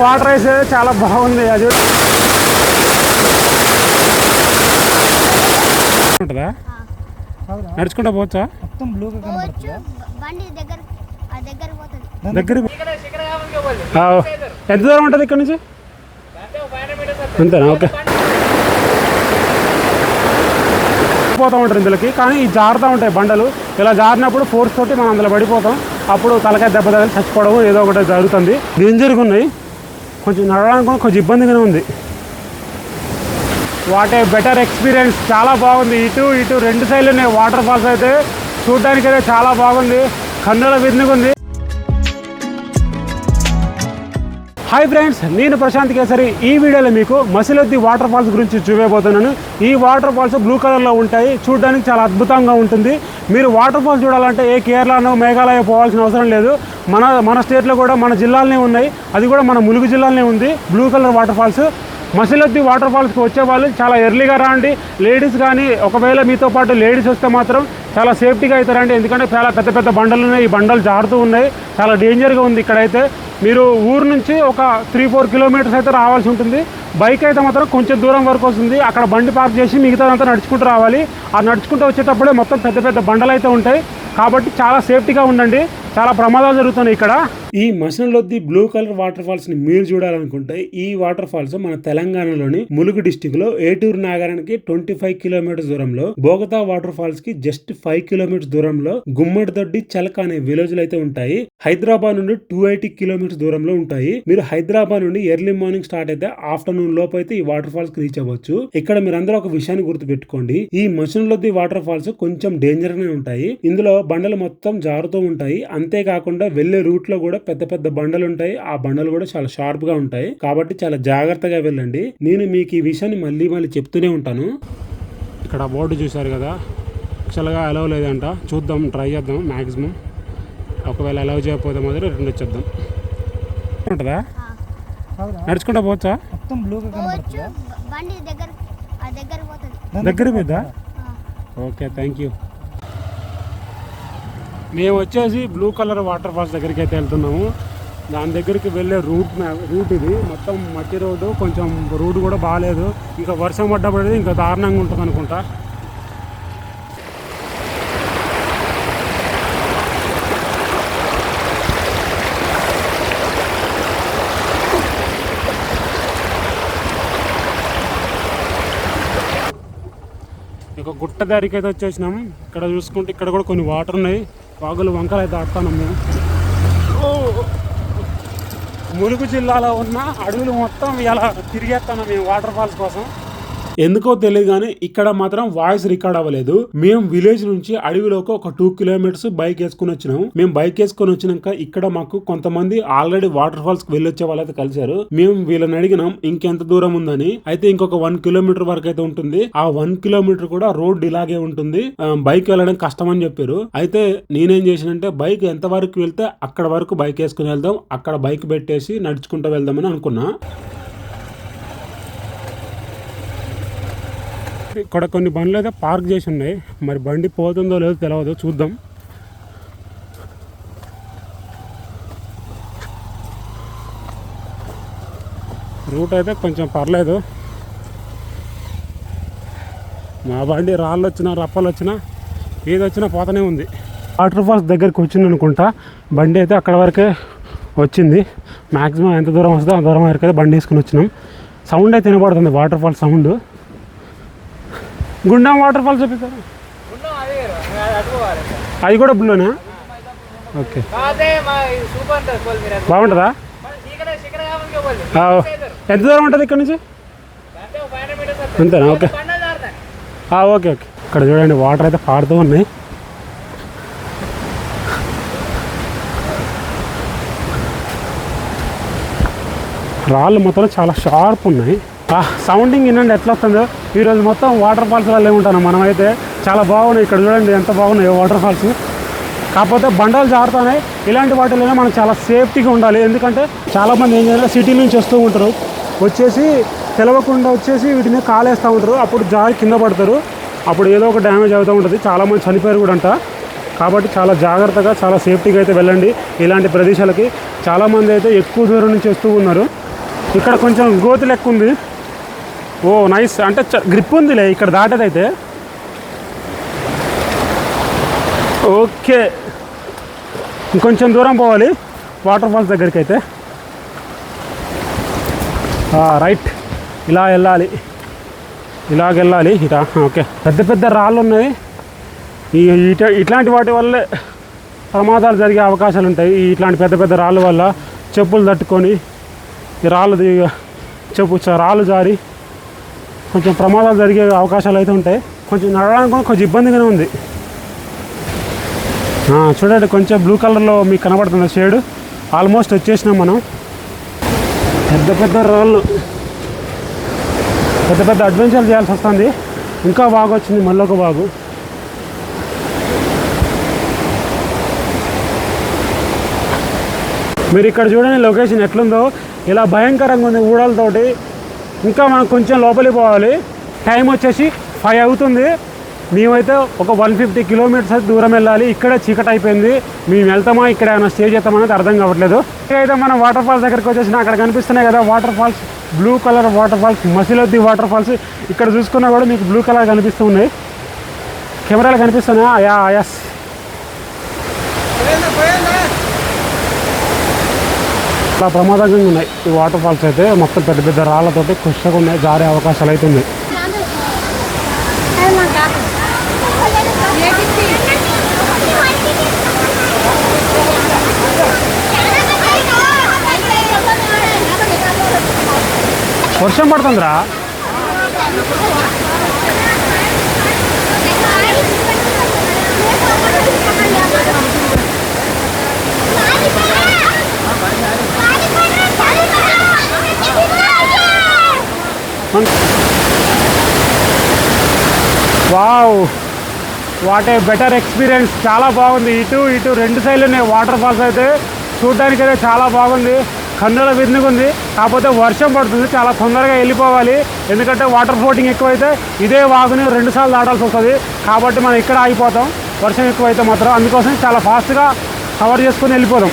Water అయితే చాలా బాగుంది అది ఉంటుందా? నడుచుకుంటా పోవచ్చా? మొత్తం బ్లూగా పోవచ్చు బ- బండి దగ్గర ఎంత దూరం ఉంటుంది ఇక్కడ నుంచి? అంతేనా? ఓకే. పోతూ ఉంటారు ఇందులోకి కానీ ఈ జారుతూ ఉంటాయి బండలు. ఇలా జారినప్పుడు ఫోర్స్ తోటి మనం అందులో పడిపోతాం. అప్పుడు తలకాయ దెబ్బ తగిలి చచ్చిపోవడం ఏదో ఒకటి జరుగుతుంది. డేంజర్గా ఉన్నాయి కొంచెం నడవడానికి కూడా కొంచెం ఇబ్బందిగానే ఉంది. వాట్ ఏ బెటర్ ఎక్స్పీరియన్స్ చాలా బాగుంది. ఇటు ఇటు రెండు సైడ్లు ఉన్నాయి. వాటర్ ఫాల్స్ అయితే చూడడానికి అయితే చాలా బాగుంది. కన్నుల విందుగా ఉంది. హాయ్ ఫ్రెండ్స్ నేను ప్రశాంత్ కేసరి. ఈ వీడియోలో మీకు మసిలొద్ది వాటర్ ఫాల్స్ గురించి చూపబోతున్నాను. ఈ వాటర్ ఫాల్స్ బ్లూ కలర్లో ఉంటాయి. చూడడానికి చాలా అద్భుతంగా ఉంటుంది. మీరు వాటర్ ఫాల్స్ చూడాలంటే ఏ కేరళనో మేఘాలయ పోవాల్సిన అవసరం లేదు. మన మన స్టేట్లో కూడా మన జిల్లాలనే ఉన్నాయి. అది కూడా మన ములుగు జిల్లాలోనే ఉంది. బ్లూ కలర్ వాటర్ ఫాల్స్ మసిలొద్ది వాటర్ ఫాల్స్కి వచ్చే వాళ్ళు చాలా ఎర్లీగా రాండి. లేడీస్ కానీ ఒకవేళ మీతో పాటు లేడీస్ వస్తే మాత్రం చాలా సేఫ్టీగా అయితే రండి. ఎందుకంటే చాలా పెద్ద పెద్ద బండలు ఉన్నాయి. ఈ బండలు జారుతూ ఉన్నాయి. చాలా డేంజర్గా ఉంది ఇక్కడైతే. మీరు ఊరు నుంచి ఒక త్రీ ఫోర్ కిలోమీటర్స్ అయితే రావాల్సి ఉంటుంది. బైక్ అయితే మాత్రం కొంచెం దూరం వరకు వస్తుంది. అక్కడ బండి పార్క్ చేసి మిగతాదంతా నడుచుకుంటూ రావాలి. ఆ నడుచుకుంటూ వచ్చేటప్పుడే మొత్తం పెద్ద పెద్ద బండలు అయితే ఉంటాయి. కాబట్టి చాలా సేఫ్టీగా ఉండండి. చాలా ప్రమాదాలు జరుగుతున్నాయి ఇక్కడ. ఈ మసనలొద్ది బ్లూ కలర్ వాటర్ ఫాల్స్ని మీరు చూడాలనుకుంటే ఈ వాటర్ ఫాల్స్ మన తెలంగాణలోని ములుగు డిస్టిక్లో ఏటూరు నాగారానికి ట్వంటీ ఫైవ్ కిలోమీటర్స్ దూరంలో బోగతా వాటర్ ఫాల్స్కి జస్ట్ ఫైవ్ కిలోమీటర్స్ దూరంలో గుమ్మడి దొడ్డి చలక అనే విలేజ్ అయితే ఉంటాయి. హైదరాబాద్ నుండి టూ ఎయిటీ కిలోమీటర్స్ దూరంలో ఉంటాయి. మీరు హైదరాబాద్ నుండి ఎర్లీ మార్నింగ్ స్టార్ట్ అయితే ఆఫ్టర్నూన్ లోపు అయితే ఈ వాటర్ ఫాల్స్కి రీచ్ అవ్వచ్చు. ఇక్కడ మీరందరూ ఒక విషయాన్ని గుర్తుపెట్టుకోండి. ఈ మసనలొద్ది వాటర్ ఫాల్స్ కొంచెం డేంజర్ గానే ఉంటాయి. ఇందులో బండలు మొత్తం జారుతూ ఉంటాయి. అంతేకాకుండా వెళ్ళే రూట్లో కూడా పెద్ద పెద్ద బండలు ఉంటాయి. ఆ బండలు కూడా చాలా షార్ప్గా ఉంటాయి. కాబట్టి చాలా జాగ్రత్తగా వెళ్ళండి. నేను మీకు ఈ విషయాన్ని మళ్ళీ మళ్ళీ చెప్తూనే ఉంటాను. ఇక్కడ బోర్డు చూశారు కదా? యాక్చువల్గా అలవ్ లేదంట. చూద్దాం ట్రై చేద్దాం మ్యాక్సిమం ఒకవేళ అలవ్ చేయకపోతే మాత్రం రిటర్న్ వచ్చేద్దాం. ఉంటుందా నడుచుకుంటా పోవచ్చా? మొత్తం బ్లూగా బండి దగ్గర ఆ దగ్గర పోతుంది. దగ్గర పెద్దా ఓకే థ్యాంక్ యూ మేము వచ్చేసి బ్లూ కలర్ వాటర్ ఫాల్స్ దగ్గరికి అయితే వెళ్తున్నాము. దాని దగ్గరికి వెళ్ళే రూట్ రూట్ ఇది. మొత్తం మట్టి రోడ్డు కొంచెం రూట్ కూడా బాగాలేదు. ఇంకా వర్షం పడ్డప్పుడు ఇంకా దారుణంగా ఉంటుంది అనుకుంటా ఒక గుట్ట దారికి అయితే వచ్చేసినాం. ఇక్కడ చూసుకుంటే ఇక్కడ కూడా కొన్ని వాటర్ ఉన్నాయి. వాగులు వంకలు అయితే ఆడుతున్నాం మేము. ములుగు జిల్లాలో ఉన్న అడవులు మొత్తం ఇలా తిరిగేస్తాను మేము వాటర్ ఫాల్స్ కోసం. ఎందుకో తెలియదు కానీ ఇక్కడ మాత్రం వాయిస్ రికార్డ్ అవ్వలేదు. మేము విలేజ్ నుంచి అడవిలోకి ఒక టూ కిలోమీటర్స్ బైక్ వేసుకుని వచ్చినాము మేము బైక్ వేసుకొని వచ్చినాక ఇక్కడ మాకు కొంతమంది ఆల్రెడీ వాటర్ ఫాల్స్కి వెళ్ళొచ్చే వాళ్ళైతే కలిశారు. మేము వీళ్ళని అడిగినాం ఇంకెంత దూరం ఉందని? అయితే ఇంకొక వన్ కిలోమీటర్ వరకు అయితే ఉంటుంది. ఆ వన్ కిలోమీటర్ కూడా రోడ్ ఇలాగే ఉంటుంది. బైక్ వెళ్ళడం కష్టం అని చెప్పారు. అయితే నేనేం చేసినంటే బైక్ ఎంత వరకు వెళ్తే అక్కడ వరకు బైక్ వేసుకుని వెళ్దాం అక్కడ బైక్ పెట్టేసి నడుచుకుంటూ వెళ్దామని అనుకున్నా. ఇక్కడ కొన్ని బండ్లు అయితే పార్క్ చేసి ఉన్నాయి. మరి బండి పోతుందో లేదో తెలియదు చూద్దాం. రూట్ అయితే కొంచెం పర్లేదు. మా బండి రాళ్ళు వచ్చినా రప్పలు వచ్చినా ఏది వచ్చినా పోతూనే ఉంది. వాటర్ ఫాల్స్ దగ్గరికి వచ్చింది అనుకుంటా బండి అయితే అక్కడ వరకే వచ్చింది. మ్యాక్సిమం ఎంత దూరం వస్తుందో ఆ దూరం వరకు అయితే బండి వేసుకుని వచ్చినాం. సౌండ్ అయితే వినబడుతుంది. Water falls sound. గుండం వాటర్ ఫాల్స్ చూపిస్తారు అది కూడా బ్లూనా ఓకే. బాగుంటుందా? ఎంత దూరం ఉంటుంది ఇక్కడ నుంచి? అంతేనా? ఓకే. Okay okay. ఇక్కడ చూడండి వాటర్ అయితే పాడుతూ ఉన్నాయి. రాళ్ళు మొత్తం చాలా షార్ప్ ఉన్నాయి. సౌండింగ్ వినండి ఎట్లా వస్తుందో. ఈరోజు మొత్తం వాటర్ ఫాల్స్ వల్లే ఉంటాను. మనమైతే చాలా బాగున్నాయి. ఇక్కడ చూడండి ఎంత బాగున్నాయి వాటర్ ఫాల్స్ కాకపోతే బండలు జారుతున్నాయి. ఇలాంటి వాటిలోనే మనం చాలా సేఫ్టీగా ఉండాలి. ఎందుకంటే చాలామంది ఏం చేయాలి సిటీ నుంచి వస్తూ ఉంటారు. వచ్చేసి తెలవకుండా వచ్చేసి వీటిని కాలేస్తూ ఉంటారు. అప్పుడు జారి కింద పడతారు. అప్పుడు ఏదో ఒక డ్యామేజ్ అవుతూ ఉంటుంది. చాలామంది చనిపోయారు కూడా అంట. కాబట్టి చాలా జాగ్రత్తగా చాలా సేఫ్టీగా అయితే వెళ్ళండి ఇలాంటి ప్రదేశాలకి. చాలామంది అయితే ఎక్కువ దూరం నుంచి వస్తూ ఉన్నారు. ఇక్కడ కొంచెం గోతి లెక్క ఉంది. ఓ నైస్ అంటే గ్రిప్ ఉందిలే ఇక్కడ దాటేదైతే. ఓకే. ఇంకొంచెం దూరం పోవాలి వాటర్ ఫాల్స్ దగ్గరికి అయితే రైట్ ఇలా వెళ్ళాలి. ఇలాగ వెళ్ళాలి ఇలా ఓకే. పెద్ద పెద్ద రాళ్ళు ఉన్నాయి. ఈ ఇట ఇట్లాంటి వాటి వల్లే ప్రమాదాలు జరిగే అవకాశాలు ఉంటాయి. ఇట్లాంటి పెద్ద పెద్ద రాళ్ళ వల్ల చెప్పులు తట్టుకొని ఈ రాళ్ళు దిగ చెప్పు రాళ్ళు జారి కొంచెం ప్రమాదాలు జరిగే అవకాశాలు అయితే ఉంటాయి. కొంచెం నడవడానికి కూడా కొంచెం ఇబ్బందిగానే ఉంది. చూడండి కొంచెం బ్లూ కలర్లో మీకు కనబడుతుంది షేడ్ ఆల్మోస్ట్ వచ్చేసినాం మనం. పెద్ద పెద్ద రాళ్ళు పెద్ద పెద్ద అడ్వెంచర్ చేయాల్సి వస్తుంది. ఇంకా బాగా వచ్చింది మళ్ళీ ఒక బాగు మీరు ఇక్కడ చూడండి లొకేషన్ ఎట్లుందో. ఇలా భయంకరంగా ఉంది ఊడలతోటి. ఇంకా మనం కొంచెం లోపలికి పోవాలి. టైం వచ్చేసి ఫైవ్ అవుతుంది. మేమైతే ఒక వన్ ఫిఫ్టీ కిలోమీటర్స్ దూరం వెళ్ళాలి. ఇక్కడ చీకటి అయిపోయింది. మేము వెళ్తామా? ఇక్కడ ఏమైనా స్టే చేస్తామనేది అర్థం కావట్లేదు. అయితే మనం వాటర్ ఫాల్స్ దగ్గరికి వచ్చేసిన అక్కడ కనిపిస్తున్నాయి కదా water falls blue colour water falls మసిలొద్ది water falls ఇక్కడ చూసుకున్నా కూడా మీకు బ్లూ కలర్ కనిపిస్తున్నాయి కెమెరాలు కనిపిస్తున్నాయా? యా యస్ చాలా ప్రమాదంగా ఉన్నాయి. ఈ వాటర్ ఫాల్స్ అయితే మొత్తం పెద్ద పెద్ద రాళ్ళతోటి కుషగా ఉన్నాయి జారే అవకాశాలు అయితే ఉన్నాయి. వర్షం పడుతుందిరా? Wow. What a better experience చాలా బాగుంది. ఇటు ఇటు రెండు సైడ్లు ఉన్నాయి. వాటర్ ఫాల్స్ అయితే చూడడానికి అయితే చాలా బాగుంది. కన్నుల విందుగా కాకపోతే వర్షం పడుతుంది. చాలా తొందరగా వెళ్ళిపోవాలి. ఎందుకంటే వాటర్ ఫ్లోటింగ్ ఎక్కువైతే ఇదే వాగుని రెండు సార్లు దాటాల్సి వస్తుంది. కాబట్టి మనం ఇక్కడ ఆగిపోతాం. వర్షం ఎక్కువైతే మాత్రం అందుకోసం చాలా ఫాస్ట్గా కవర్ చేసుకొని వెళ్ళిపోదాం.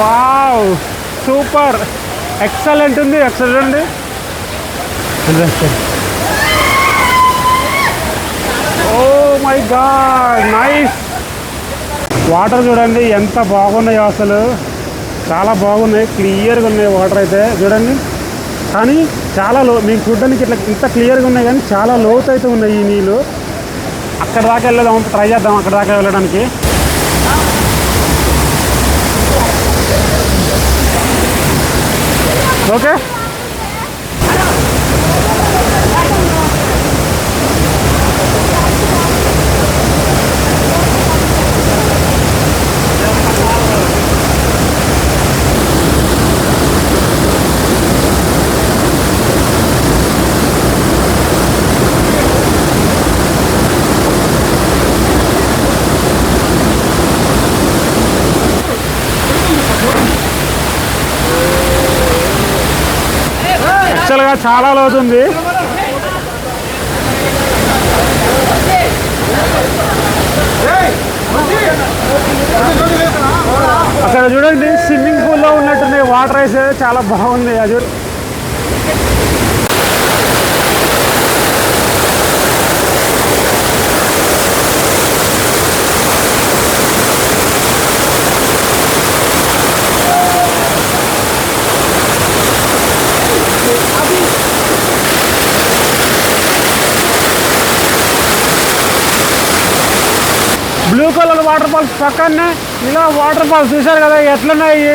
Wow super. ఎక్సలెంట్ ఉంది excellent oh my god nice water చూడండి ఎంత బాగున్నాయో అసలు. చాలా బాగున్నాయి క్లియర్గా ఉన్నాయి వాటర్ అయితే చూడండి. కానీ చాలా లో మీకు చూడడానికి ఇట్లా ఇంత క్లియర్గా ఉన్నాయి కానీ చాలా లోతు అయితే ఉన్నాయి ఈ నీళ్ళు. అక్కడ దాకా వెళ్దాం ట్రై చేద్దాం అక్కడ దాకా వెళ్ళడానికి. ఓకే యాక్చువల్గా చాలా లోతుంది అక్కడ చూడండి స్విమ్మింగ్ పూల్లో ఉన్నట్టుంది వాటర్ అయితే చాలా బాగుంది. అది బ్లూ కలర్ వాటర్ ఫాల్స్ పక్కనే ఇలా వాటర్ ఫాల్స్ చూశారు కదా ఎట్లున్నాయి?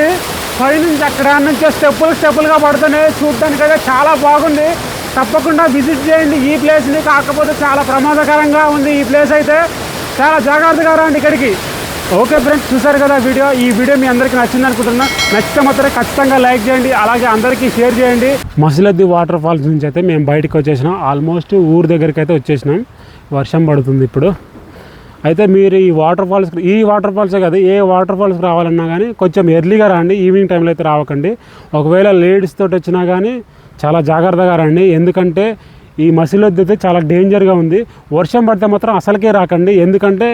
పైనుంచి అక్కడ నుంచి స్టెప్పులు స్టెప్పులుగా పడుతున్నాయి. చూడడానికి అయితే చాలా బాగుంది. తప్పకుండా విజిట్ చేయండి. ఈ ప్లేస్ని కాకపోతే చాలా ప్రమాదకరంగా ఉంది ఈ ప్లేస్ అయితే. చాలా జాగ్రత్తగా రండి ఇక్కడికి. ఓకే ఫ్రెండ్స్ చూసారు కదా వీడియో. ఈ వీడియో మీ అందరికీ నచ్చింది అనుకుంటున్నా. నచ్చితే మాత్రం ఖచ్చితంగా లైక్ చేయండి. అలాగే అందరికీ షేర్ చేయండి. మసిలద్ది వాటర్ ఫాల్స్ నుంచి అయితే మేము బయటకు వచ్చేసినాం. ఆల్మోస్ట్ ఊరు దగ్గరికి అయితే వచ్చేసినాం. వర్షం పడుతుంది ఇప్పుడు. అయితే మీరు ఈ వాటర్ ఫాల్స్ ఈ వాటర్ ఫాల్సే కదా ఏ వాటర్ ఫాల్స్కి రావాలన్నా కానీ కొంచెం ఎర్లీగా రండి ఈవినింగ్ టైంలో అయితే రావకండి. ఒకవేళ లేడీస్ తోటి వచ్చినా కానీ చాలా జాగ్రత్తగా రండి. ఎందుకంటే ఈ మసిలొద్దు అయితే చాలా డేంజర్గా ఉంది. వర్షం పడితే మాత్రం అసలుకే రాకండి. ఎందుకంటే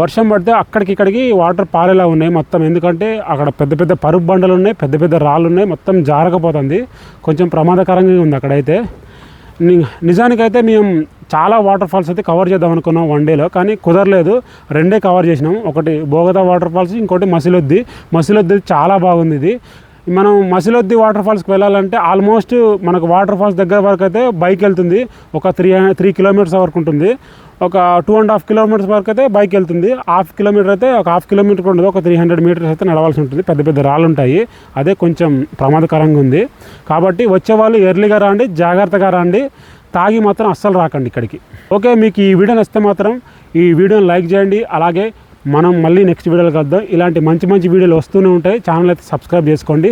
వర్షం పడితే అక్కడికి ఇక్కడికి వాటర్ పారేలా ఉన్నాయి మొత్తం. ఎందుకంటే అక్కడ పెద్ద పెద్ద పరుపు బండలు ఉన్నాయి పెద్ద పెద్ద రాళ్ళు ఉన్నాయి మొత్తం జారకపోతుంది. కొంచెం ప్రమాదకరంగా ఉంది అక్కడైతే. నిజానికైతే మేము చాలా వాటర్ ఫాల్స్ అయితే కవర్ చేద్దాం అనుకున్నాం వన్ డేలో కానీ కుదరలేదు. రెండే కవర్ చేసినాం. ఒకటి బోగదా వాటర్ ఫాల్స్ ఇంకోటి మసిలొద్ది. మసిలొద్ది చాలా బాగుంది ఇది. మనం మసిలొద్ది వాటర్ ఫాల్స్కి వెళ్ళాలంటే ఆల్మోస్ట్ మనకు వాటర్ ఫాల్స్ దగ్గర వరకు అయితే బైక్ వెళ్తుంది. ఒక త్రీ త్రీ కిలోమీటర్స్ వరకు ఉంటుంది. ఒక టూ అండ్ హాఫ్ కిలోమీటర్స్ వరకు అయితే బైక్ వెళ్తుంది. హాఫ్ కిలోమీటర్ అయితే ఒక హాఫ్ కిలోమీటర్ ఉండదు. ఒక త్రీ హండ్రెడ్ మీటర్స్ అయితే నడవాల్సి ఉంటుంది. పెద్ద పెద్ద రాళ్ళు ఉంటాయి. అదే కొంచెం ప్రమాదకరంగా ఉంది. కాబట్టి వచ్చేవాళ్ళు ఎర్లీగా రండి జాగ్రత్తగా రండి. తాగి మాత్రం అస్సలు రాకండి ఇక్కడికి. ఓకే మీకు ఈ వీడియో నచ్చితే మాత్రం ఈ వీడియోని లైక్ చేయండి. అలాగే మనం మళ్ళీ నెక్స్ట్ వీడియోలు కలుద్దాం. ఇలాంటి మంచి మంచి వీడియోలు వస్తూనే ఉంటాయి. ఛానల్ అయితే సబ్స్క్రైబ్ చేసుకోండి.